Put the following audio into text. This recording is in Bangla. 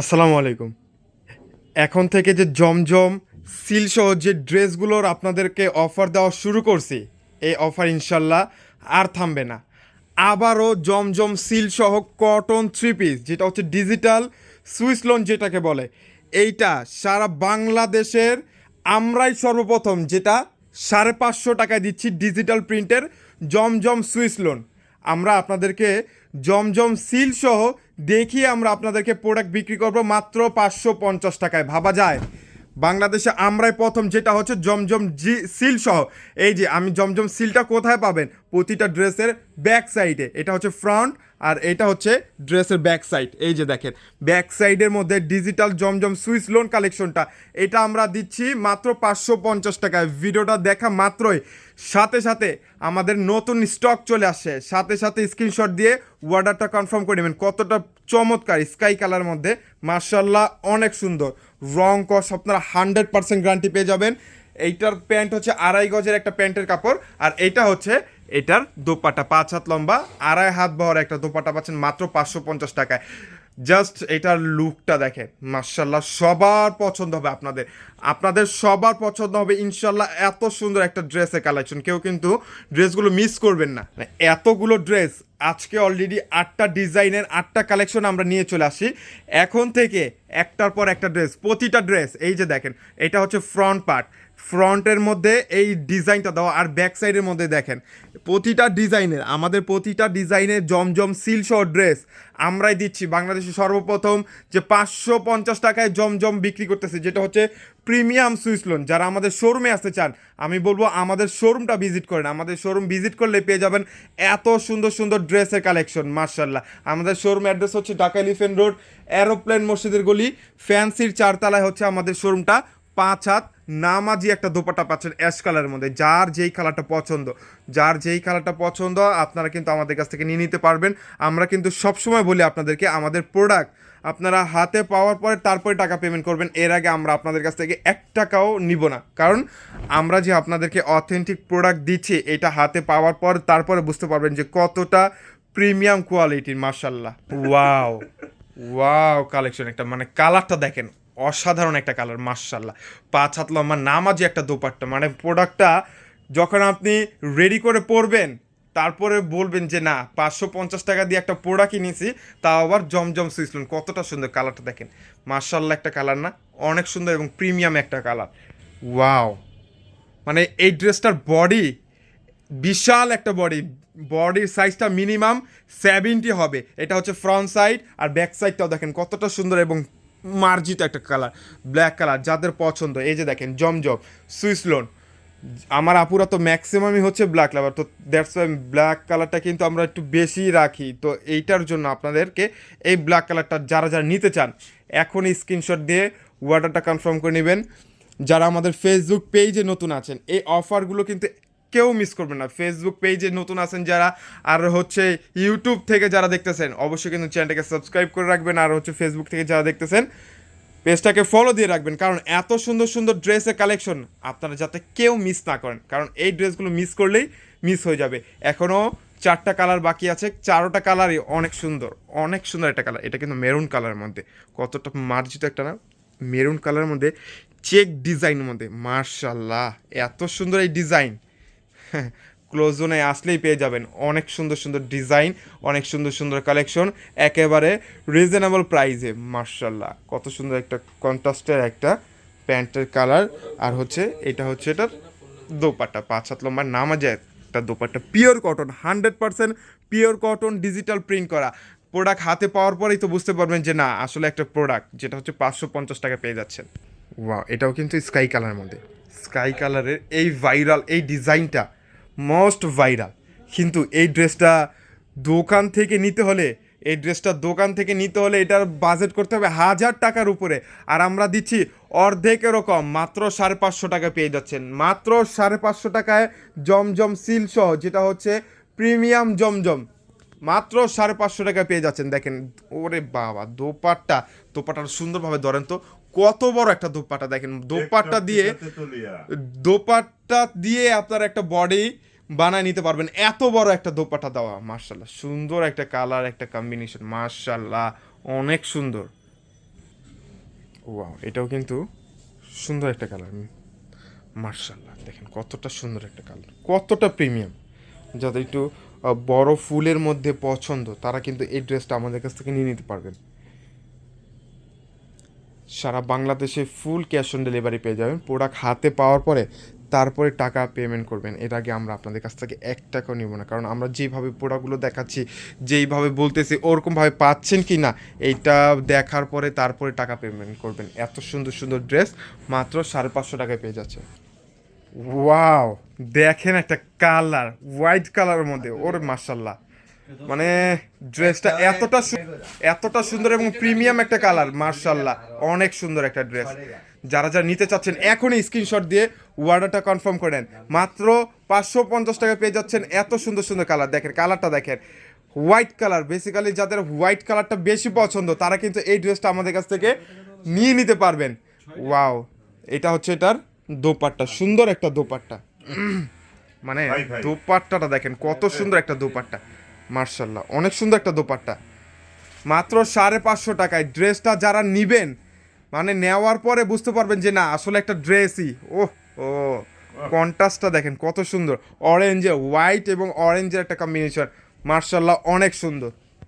আসসালামু আলাইকুম। এখন থেকে যে জমজম সিল সহ যে ড্রেসগুলোর আপনাদেরকে অফার দেওয়া শুরু করছি, এই অফার ইনশাল্লাহ আর থামবে না। আবারও জমজম সিল সহ কটন থ্রি পিস যেটা হচ্ছে ডিজিটাল সুইস লোন যেটাকে বলে, এইটা সারা বাংলাদেশের আমরাই সর্বপ্রথম যেটা সাড়ে পাঁচশো টাকায় দিচ্ছি ডিজিটাল প্রিন্টের জমজম সুইস লোন আমরা আপনাদেরকে জমজম সিল সহ দেখিয়ে আমরা আপনাদেরকে প্রোডাক্ট বিক্রি করব মাত্র পাঁচশো পঞ্চাশ টাকায়। ভাবা যায়? বাংলাদেশে আমরাই প্রথম, যেটা হচ্ছে জমজম জি সিল সহ। এই যে, আমি জমজম সিলটা কোথায় পাবেন? প্রতিটা ড্রেসের ব্যাক সাইডে এটা হচ্ছে ফ্রন্ট আর এটা হচ্ছে ড্রেসের ব্যাক সাইড এই যে দেখেন ব্যাক সাইডের মধ্যে ডিজিটাল জমজম সুইস লোন কালেকশনটা এটা আমরা দিচ্ছি মাত্র পাঁচশো পঞ্চাশ টাকায়। ভিডিওটা দেখা মাত্রই। সাথে সাথে আমাদের নতুন স্টক চলে আসে। সাথে সাথে স্ক্রিনশট দিয়ে অর্ডারটা কনফার্ম করে নেবেন। কতটা চমৎকার স্কাই কালার মধ্যে। মার্শাল্লাহ অনেক সুন্দর। রং কস আপনারা হান্ড্রেড পার্সেন্ট গ্যারান্টি পেয়ে যাবেন। এইটার প্যান্ট হচ্ছে আড়াই গজের একটা প্যান্টের কাপড়। আর এইটা হচ্ছে এটার দোপাটা, পাঁচ হাত লম্বা, আড়াই হাত বহর একটা দোপাটা পাচ্ছেন মাত্র পাঁচশো পঞ্চাশ টাকায়। জাস্ট এটার লুকটা দেখেন মার্শাল্লাহ সবার পছন্দ হবে আপনাদের। আপনাদের সবার পছন্দ হবে ইনশাল্লাহ এত সুন্দর একটা ড্রেসের কালেকশন কেউ কিন্তু ড্রেসগুলো মিস করবেন না। মানে এতগুলো ড্রেস আজকে অলরেডি আটটা ডিজাইনের আটটা কালেকশন আমরা নিয়ে চলে আসি। এখন থেকে একটার পর একটা ড্রেস প্রতিটা ড্রেস এই যে দেখেন, এটা হচ্ছে ফ্রন্ট পার্ট ফ্রন্টের মধ্যে এই ডিজাইনটা দেওয়া আর ব্যাক সাইডের মধ্যে দেখেন। প্রতিটা ডিজাইনের, আমাদের প্রতিটা ডিজাইনের জমজম সিল সহ ড্রেস আমরাই দিচ্ছি। বাংলাদেশে সর্বপ্রথম যে পাঁচশো পঞ্চাশ টাকায় জমজম বিক্রি করতেছে, যেটা হচ্ছে প্রিমিয়াম সুইস লোন। যারা আমাদের শোরুমে আসতে চান, আমি বলব আমাদের শোরুমটা ভিজিট করেন। আমাদের শোরুম ভিজিট করলে পেয়ে যাবেন এত সুন্দর সুন্দর ড্রেসের কালেকশন মার্শাল্লাহ আমাদের শোরুম অ্যাড্রেস হচ্ছে ঢাকা এলিফেন্ট রোড, এরোপ্লেন মসজিদের গলি, ফ্যান্সির চারতলায় হচ্ছে আমাদের শোরুমটা, পাঁচ হাত নামাজি একটা দোপাটা পাচ্ছেন অ্যাশ কালারের মধ্যে। যার যেই কালারটা পছন্দ, যার যেই কালারটা পছন্দ, আপনারা কিন্তু আমাদের কাছ থেকে নিয়ে নিতে পারবেন। আমরা কিন্তু সবসময় বলি আপনাদেরকে, আমাদের প্রোডাক্ট আপনারা হাতে পাওয়ার পরে তারপরে টাকা পেমেন্ট করবেন। এর আগে আমরা আপনাদের কাছ থেকে এক টাকাও নিব না। কারণ আমরা যে আপনাদেরকে অথেন্টিক প্রোডাক্ট দিচ্ছি, এটা হাতে পাওয়ার পর তারপরে বুঝতে পারবেন যে কতটা প্রিমিয়াম কোয়ালিটির মার্শাল্লাহ ওয়াও ওয়াও কালেকশন একটা মানে কালারটা দেখেন অসাধারণ একটা কালার মার্শাল্লাহ পাঁচ হাত লম্বা নামাজি একটা দোপাট্টা। মানে প্রোডাক্টটা যখন আপনি রেডি করে পরবেন, তারপরে বলবেন যে, না, পাঁচশো পঞ্চাশ টাকা দিয়ে একটা পোড়া কিনেছি তাও আবার জমজম সুইসলুন কতটা সুন্দর কালারটা দেখেন। মার্শাল্লাহ একটা কালার না, অনেক সুন্দর এবং প্রিমিয়াম একটা কালার ওয়াও মানে এই ড্রেসটার বডি বিশাল একটা বডি বডির সাইজটা মিনিমাম সেভেন্টি হবে। এটা হচ্ছে ফ্রন্ট সাইড আর ব্যাক সাইডটাও দেখেন কতটা সুন্দর এবং মার্জিত একটা কালার ব্ল্যাক কালার যাদের পছন্দ। এই যে দেখেন, জমজম সুইস লোন আমার আপুরা তো ম্যাক্সিমামই হচ্ছে ব্ল্যাক লাভার তো দ্যাটস ওয়াই ব্ল্যাক কালারটা কিন্তু আমরা একটু বেশি রাখি। তো এইটার জন্য আপনাদেরকে এই ব্ল্যাক কালারটা যারা যারা নিতে চান, এখনই স্ক্রিনশট দিয়ে অর্ডারটা কনফার্ম করে নেবেন। যারা আমাদের ফেসবুক পেজে নতুন আছেন, এই অফারগুলো কিন্তু কেউ মিস করবেন না। ফেসবুক পেজে নতুন আছেন যারা, আর হচ্ছে ইউটিউব থেকে যারা দেখতেছেন, অবশ্যই কিন্তু চ্যানেলটাকে সাবস্ক্রাইব করে রাখবেন, আর হচ্ছে ফেসবুক থেকে যারা দেখতেছেন পেজটাকে ফলো দিয়ে রাখবেন। কারণ এত সুন্দর সুন্দর ড্রেসের কালেকশন আপনারা যাতে কেউ মিস না করেন। কারণ এই ড্রেসগুলো মিস করলেই মিস হয়ে যাবে। এখনও চারটা কালার বাকি আছে, চারোটা কালারই অনেক সুন্দর অনেক সুন্দর একটা কালার এটা কিন্তু মেরুন কালারের মধ্যে। কতটা মার্জিত একটা না? মেরুন কালারের মধ্যে চেক ডিজাইনের মধ্যে। মার্শাল্লাহ এত সুন্দর এই ডিজাইন ক্লোজ জোনে আসলেই পেয়ে যাবেন। অনেক সুন্দর সুন্দর ডিজাইন অনেক সুন্দর সুন্দর কালেকশন একেবারে রিজনেবল প্রাইসে মার্শাল্লাহ কত সুন্দর একটা কন্ট্রাস্টের একটা প্যান্টের কালার আর হচ্ছে এটা হচ্ছে এটার দোপাট্টা। পাঁচ সাত লম্বা নামা যায় একটা dupatta. Pure cotton hundred percent pure cotton digital print করা। প্রোডাক্ট হাতে পাওয়ার পরেই তো বুঝতে পারবেন যে না আসলে একটা প্রোডাক্ট যেটা হচ্ছে পাঁচশো পঞ্চাশ টাকা পেয়ে যাচ্ছেন। ওয়া এটাও কিন্তু স্কাই কালারের মধ্যে। স্কাই কালারের এই ভাইরাল এই ডিজাইনটা মোস্ট ভাইরাল কিন্তু এই ড্রেসটা দোকান থেকে নিতে হলে এই ড্রেসটা দোকান থেকে নিতে হলে এটার বাজেট করতে হবে হাজার টাকার উপরে। আর আমরা দিচ্ছি অর্ধেকেরও কম মাত্র সাড়ে পাঁচশো টাকা পেয়ে যাচ্ছেন। মাত্র সাড়ে পাঁচশো টাকায় জমজম সিল সহ যেটা হচ্ছে প্রিমিয়াম জমজম মাত্র সাড়ে পাঁচশো টাকা পেয়ে যাচ্ছেন। দেখেন ওরে বাবা দোপাট্টা। দোপাট্টা সুন্দরভাবে ধরেন তো কত বড় একটা দোপাট্টা। দেখেন দোপাট্টা দিয়ে দোপাট্টা দিয়ে আপনার একটা বডি বানায় নিতে পারবেন। এত বড় একটা দোপাটা দেওয়া মার্শাল্লাহ সুন্দর একটা কালার, একটা কম্বিনেশন মার্শাল্লাহ অনেক সুন্দর। ওয়াও, এটাও কিন্তু সুন্দর একটা কালার। মার্শাল্লাহ দেখেন কতটা সুন্দর একটা কালার। কতটা প্রিমিয়াম যাদের একটু বড় ফুলের মধ্যে পছন্দ, তারা কিন্তু এই ড্রেসটা আমাদের কাছ থেকে নিয়ে নিতে পারবেন। সারা বাংলাদেশে ফুল ক্যাশ অন ডেলিভারি পেয়ে যাবেন। প্রোডাক্ট হাতে পাওয়ার পরে তারপরে টাকা পেমেন্ট করবেন। এর আগে আমরা আপনাদের কাছ থেকে এক টাকাও নিব না। কারণ আমরা যেইভাবে প্রোডাক্টগুলো দেখাচ্ছি যেইভাবে বলতেছি ওরকমভাবে পাচ্ছেন কি না এইটা দেখার পরে তারপরে টাকা পেমেন্ট করবেন। এত সুন্দর সুন্দর ড্রেস মাত্র সাড়ে পাঁচশো টাকায় পেয়ে যাচ্ছে ওয়াও দেখেন একটা কালার হোয়াইট কালারের মধ্যে। ওর মার্শাল্লাহ মানে ড্রেসটা এতটা এতটা সুন্দর এবং প্রিমিয়াম একটা কালার মার্শাল্লাহ অনেক সুন্দর একটা ড্রেস যারা যারা নিতে চাচ্ছেন এখনই স্ক্রিনশট দিয়ে অর্ডারটা কনফার্ম করেন মাত্র পাঁচশো পঞ্চাশ টাকা পেয়ে যাচ্ছেন এত সুন্দর সুন্দর কালার দেখেন কালারটা দেখেন। হোয়াইট কালার বেসিক্যালি যাদের হোয়াইট কালারটা বেশি পছন্দ তারা কিন্তু এই ড্রেসটা আমাদের কাছ থেকে নিয়ে নিতে পারবেন। ওয়াও এটা হচ্ছে এটার দোপাট্টা সুন্দর একটা দোপাট্টা। মানে। দোপাট্টাটা দেখেন কত সুন্দর একটা দোপাট্টা। মার্শাল্লাহ অনেক সুন্দর একটা দোপাট্টা। মাত্র সাড়ে পাঁচশো টাকায় ড্রেসটা যারা নিবেন মানে নেওয়ার পরে বুঝতে পারবেন যে না আসলে একটা ড্রেসই ও ও কন্ট্রাস্টটা দেখেন কত সুন্দর। অরেঞ্জে হোয়াইট এবং অরেঞ্জের একটা কম্বিনেশন মার্শাল্লাহ অনেক সুন্দর।